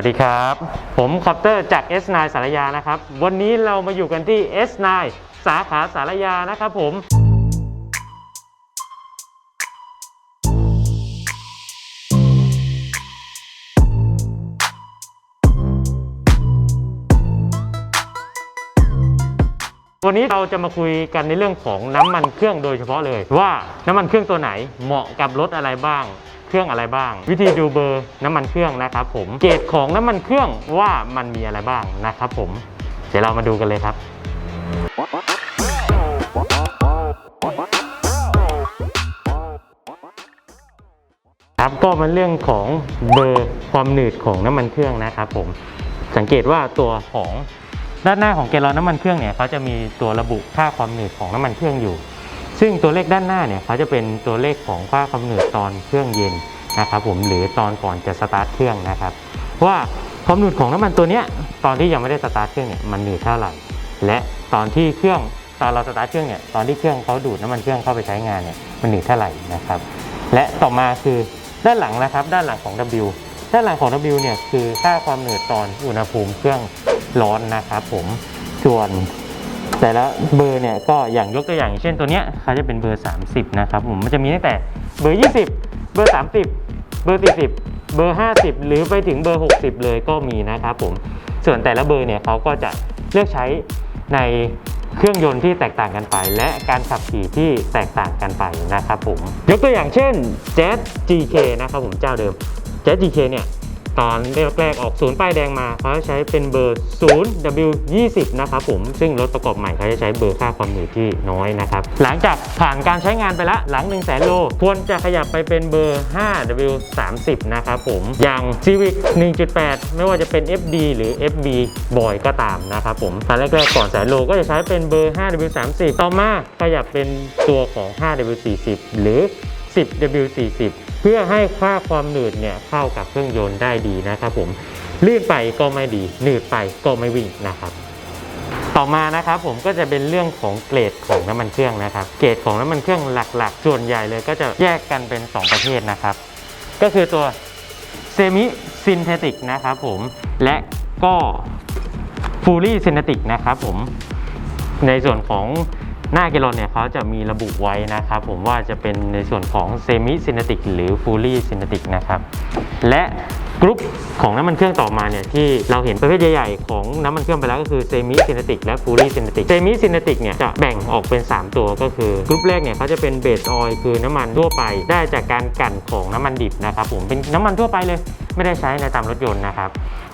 วัสดีครับ ผมคอปเตอร์จาก S9 สารยานะครับ วันนี้เรามาอยู่กันที่ S9 สาขาสารยานะครับผม วันนี้เราจะมาคุยกันในเรื่องของน้ำมันเครื่องโดยเฉพาะเลย ว่าน้ำมันเครื่องตัวไหนเหมาะกับรถอะไรบ้าง เครื่องอะไรบ้าง วิธีดูเบอร์น้ำมันเครื่องนะครับผมเกรดของน้ำมันเครื่องว่ามันมีอะไรบ้างนะครับผมเดี๋ยวเรามาดูกันเลยครับครับก็เป็นเรื่องของเบอร์ความหนืดของน้ำมันเครื่องนะครับผมสังเกตว่าตัวของด้านหน้าของแกลลอนน้ำมันเครื่องเนี่ยเขาจะมีตัวระบุค่าความหนืดของน้ำมันเครื่องอยู่ ซึ่งตัวเลขด้านหน้าเนี่ยเขาจะเป็นตัวเลขของค่าความหนืดตอนเครื่องเย็นนะครับผมหรือตอนก่อนจะสตาร์ทเครื่องนะครับว่าความหนืดของน้ำมันตัวเนี้ยตอนที่ยังไม่ได้สตาร์ทเครื่องเนี่ยมันหนืดเท่าไหร่และตอนที่เครื่องตอนเราสตาร์ทเครื่องเนี่ยตอนที่เครื่องเขาดูดน้ำมันเครื่องเข้าไปใช้งานเนี่ยมันหนืดเท่าไหร่นะครับและต่อมาคือด้านหลังนะครับด้านหลังของ W ด้านหลังของ W เนี่ยคือค่าความหนืดตอนอุณหภูมิเครื่องร้อนนะครับผมส่วน แต่ละเบอร์เนี่ยก็อย่างยกตัวอย่างเช่นตัวเนี้ยเขาจะเป็นเบอร์ 30 นะครับผมมันจะมีตั้งแต่เบอร์ 20 เบอร์ 30 เบอร์ 40 เบอร์ 50 หรือไปถึงเบอร์ 60 เลยก็มีนะครับผมส่วนแต่ละเบอร์เนี่ยเขาก็จะเลือกใช้ในเครื่องยนต์ที่แตกต่างกันไป และการขับขี่ที่แตกต่างกันไปนะครับผมยกตัวอย่างเช่น Jazz GK นะครับผมเจ้าเดิม Jazz GK เนี่ย ตอนแรกๆออกศูนย์ป้ายแดงมาเขาจะใช้เป็นเบอร์ 0W20 นะครับผมซึ่งรถประกอบใหม่เขาจะใช้เบอร์ค่าความหนืดที่น้อยนะครับ หลังจากผ่านการใช้งานไปละหลัง 1 0 0 0 0แโล ควรจะขยับไปเป็นเบอร์ 5W30 นะครับผมอย่าง Civic 1.8 ไม่ว่าจะเป็น FD หรือ FB บ่อยก็ตามนะครับผมตอนแรกๆก่อนแสนโลก็จะใช้เป็นเบอร์ 5W30 ต่อมาขยับเป็นตัวของ 5W40 หรือ 10W40 เพื่อให้ค่าความหนืดเนี่ยเข้ากับเครื่องยนต์ได้ดีนะครับผมลื่นไปก็ไม่ดีหนืดไปก็ไม่วิ่งนะครับ ต่อมานะครับผมก็จะเป็นเรื่องของเกรดของน้ำมันเครื่องนะครับ เกรดของน้ำมันเครื่องหลักๆ ส่วนใหญ่เลยก็จะแยกกันเป็น 2 ประเภทนะครับ ก็คือตัวเซมิซินเทติกนะครับผมและก็ฟูลี่ซินเทติกนะครับผมในส่วนของ หน้าแกลลอนเนี่ยเขาจะมีระบุไว้นะครับผมว่าจะเป็นในส่วนของเซมิซินติกหรือฟูลี่ซินติกนะครับและกรุ๊ปของน้ำมันเครื่องต่อมาเนี่ยที่เราเห็นประเภทใหญ่ๆของน้ำมันเครื่องไปแล้วก็คือเซมิซินติกและฟูลี่ซินติกเซมิซินติกเนี่ยจะแบ่งออกเป็น 3 ตัวก็คือกรุ๊ปแรกเนี่ยเขาจะเป็นเบสออยล์คือน้ำมันทั่วไป ได้จากการกลั่นของน้ำมันดิบนะครับผมเป็นน้ำมันทั่วไปเลย ไม่ได้ใช้ในตามรถยนต์นะครับ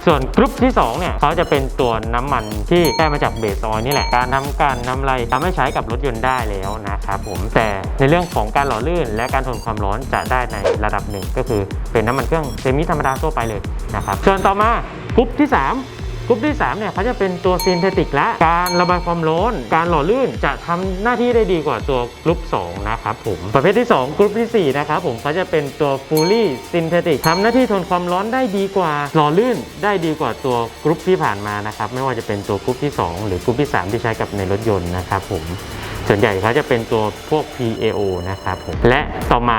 ส่วนกรุ๊ปที่2เนี่ยเขาจะเป็นตัวน้ำมันที่ได้มาจากเบสออยนี่แหละการทำการนำไรทำให้ใช้กับรถยนต์ได้แล้วนะครับผมแต่ในเรื่องของการหล่อลื่น และการทนความร้อนจะได้ในระดับหนึ่งก็คือเป็นน้ำมันเครื่องเซมิธรรมดาทั่วไปเลยนะครับส่วนต่อมากรุ๊ปที่ 3 กรุ๊ปที่3เนี่ยเขาจะเป็นตัวซินเทติกและการระบายความร้อนการหล่อลื่นจะทำหน้าที่ได้ดีกว่าตัวกรุ๊ป2นะครับผมประเภทที่ 2กรุ๊ปที่4นะครับผมเขาจะเป็นตัว fully synthetic ทำหน้าที่ทนความร้อนได้ดีกว่าหล่อลื่นได้ดีกว่าตัวกรุ๊ปที่ผ่านมานะครับไม่ว่าจะเป็นตัวกรุ๊ปที่ 2 หรือกรุ๊ปที่ 3 ที่ใช้กับในรถยนต์นะครับผมส่วนใหญ่เขาจะเป็นตัวพวก PAO นะครับผมและต่อมา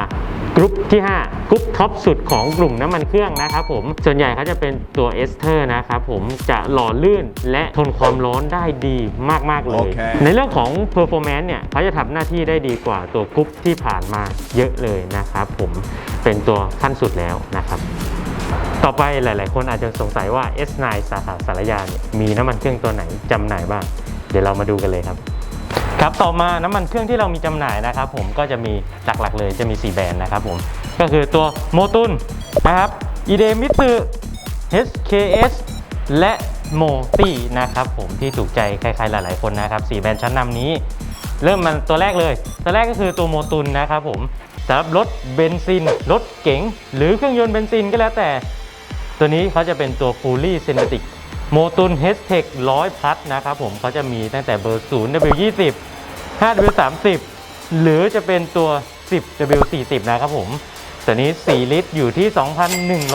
กรุ๊ปที่ 5 กรุ๊ปท็อปสุดของกลุ่มน้ำมันเครื่องนะครับผม ส่วนใหญ่เขาจะเป็นตัวเอสเตอร์นะครับผมจะหล่อลื่นและทนความร้อนได้ดีมาก ๆ เลยโอเคในเรื่องของ performance เนี่ยเขาจะทำหน้าที่ได้ดีกว่าตัวกรุ๊ปที่ผ่านมาเยอะเลยนะครับผมเป็นตัวขั้นสุดแล้วนะครับ ต่อไปหลาย ๆ คนอาจจะสงสัยว่า S9 สาขาสารยาเนี่ยมีน้ำมันเครื่องตัวไหนจำหน่ายบ้าง เดี๋ยวเรามาดูกันเลยครับ ครับต่อมาน้ำมันเครื่องที่เรามีจำหน่ายนะครับ ผมก็จะมีหลักๆเลยจะมี 4 แบรนด์นะครับผมก็คือตัวโมตุนนะครับอีเดมิต u HKS และโมตี้นะครับผมที่ถูกใจใครๆหลายๆคนนะครับ4แบรนด์ชั้นนำนี้ เริ่มมันตัวแรกเลย ตัวแรกก็คือตัวโมตุนนะครับผมสำหรับรถเบนซิน รถเก๋ง หรือเครื่องยนต์เบนซินก็แล้วแต่ ตัวนี้เขาจะเป็นตัว Fully Synthetic โมตุน h e s t e c 100พัทนะครับผมเขาจะมีตั้งแต่เบอร์0 W20 5 W30 หรือจะเป็นตัว 10 W40 นะครับผมตัวนี้ 4 ลิตรอยู่ที่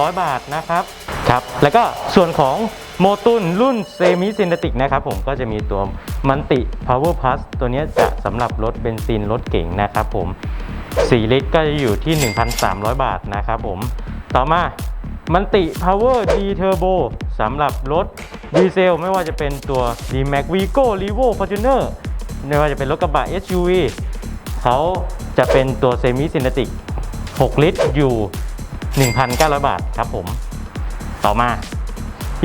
2,100 บาทนะครับครับ แล้วก็ส่วนของโมตุนรุ่นเซมิซินติกนะครับผมก็จะมีตัวมันติ Power Plus ตัวนี้จะสำหรับรถเบนซินรถเก๋งนะครับผม 4 ลิตรก็จะอยู่ที่ 1,300 บาทนะครับผม ต่อมา มันติ Power D Turbo สำหรับรถดีเซล ไม่ว่าจะเป็นตัว D Max Vigo Revo Fortuner ไม่ว่าจะเป็นรถกระบะ SUV เขาจะเป็นตัวเซมิซินติก 6 ลิตรอยู่ 1,900 บาทครับผม ต่อมา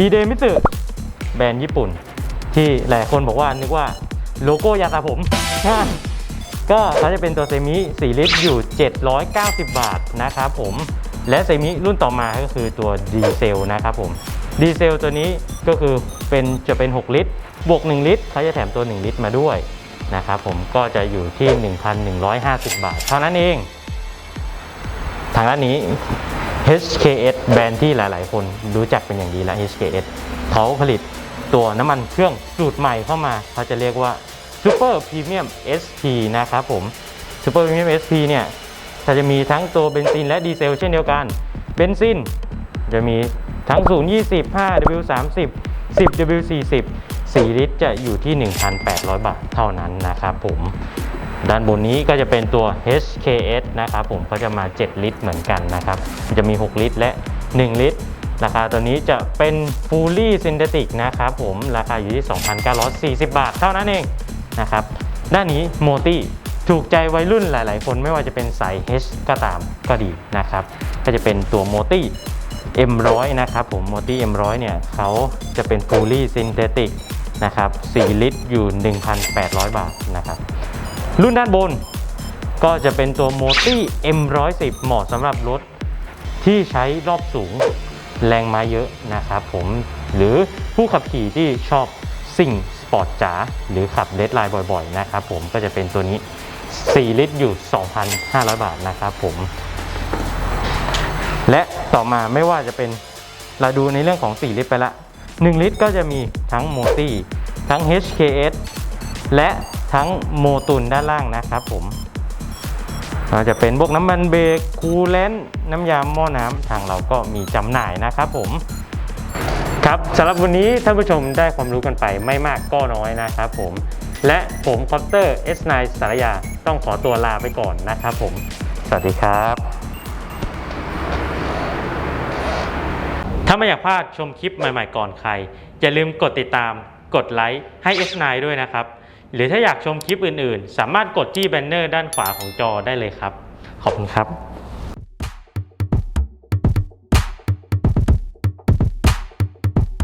e d e m i t s u แบรนด์ญี่ปุ่น ที่หลายคนบอกว่านึกว่าโลโก้ยาสระผม ก็เขาจะเป็นตัวเซมิ 4 ลิตรอยู่ 790 บาทนะครับผม และเซมิรุ่นต่อมาก็คือตัวดีเซลนะครับผมดีเซลตัวนี้ก็คือเป็นจะเป็น 6 ลิตร บวก 1 ลิตรเขาจะแถมตัว 1 ลิตรมาด้วยนะครับผมก็จะอยู่ที่ 1,150 บาท เท่านั้นเอง ทางด้านนี้ HKS แบรนด์ที่หลาย ๆ คนรู้จักเป็นอย่างดีแล้ว HKS เขาผลิตตัวน้ำมันเครื่องสูตรใหม่เข้ามา เขาจะเรียกว่า Super Premium SP นะครับผม Super Premium SP เนี่ย ถ้าจะมีทั้งตัวเบนซินและดีเซลเช่นเดียวกัน เบนซินจะมีทั้ง 0 20 5 W 30 10 W 40 4 ลิตรจะอยู่ที่ 1,800 บาทเท่านั้นนะครับผม ด้านบนนี้ก็จะเป็นตัว HKS นะครับผมก็จะมา 7 ลิตรเหมือนกันนะครับ จะมี 6 ลิตรและ 1 ลิตร ราคาตัวนี้จะเป็น Fully Synthetic นะครับผม ราคาอยู่ที่ 2,940 บาทเท่านั้นเองนะครับ ด้านนี้โมตี้ ถูกใจวัยรุ่นหลาย ๆ คนไม่ว่าจะเป็นสาย H ก็ตามก็ดีนะครับ ก็จะเป็นตัวโมตี้ M100 นะครับผมโมตี้ M100 เนี่ยเขาจะเป็น Fully Synthetic นะครับ 4 ลิตรอยู่ 1,800 บาทนะครับ รุ่นด้านบนก็จะเป็นตัวโมตี้ M110 เหมาะสำหรับรถที่ใช้รอบสูงแรงม้าเยอะนะครับผมหรือผู้ขับขี่ที่ชอบสิ่งสปอร์ตจ๋าหรือขับเดดไลน์บ่อยๆ นะครับผมก็จะเป็นตัวนี้ 4 ลิตรอยู่ 2,500 บาทนะครับผม และต่อมาไม่ว่าจะเป็นเราดูในเรื่องของ 4 ลิตรไปละ 1 ลิตรก็จะมีทั้งโมตี้ทั้ง HKS และทั้งโมตุนด้านล่างนะครับผมอาจจะเป็นพวกน้ำมันเบรกคูลเลนต์น้ำยาหม้อน้ำทางเราก็มีจำหน่ายนะครับผม ครับสำหรับวันนี้ท่านผู้ชมได้ความรู้กันไปไม่มากก็น้อยนะครับผม และผมคอปเตอร์ S9 สารยาต้องขอตัวลาไปก่อนนะครับผม สวัสดีครับ ถ้าไม่อยากพลาดชมคลิปใหม่ๆก่อนใคร อย่าลืมกดติดตาม กดไลค์ให้ S9 ด้วยนะครับ หรือถ้าอยากชมคลิปอื่นๆ สามารถกดที่แบนเนอร์ด้านขวาของจอได้เลยครับ ขอบคุณครับ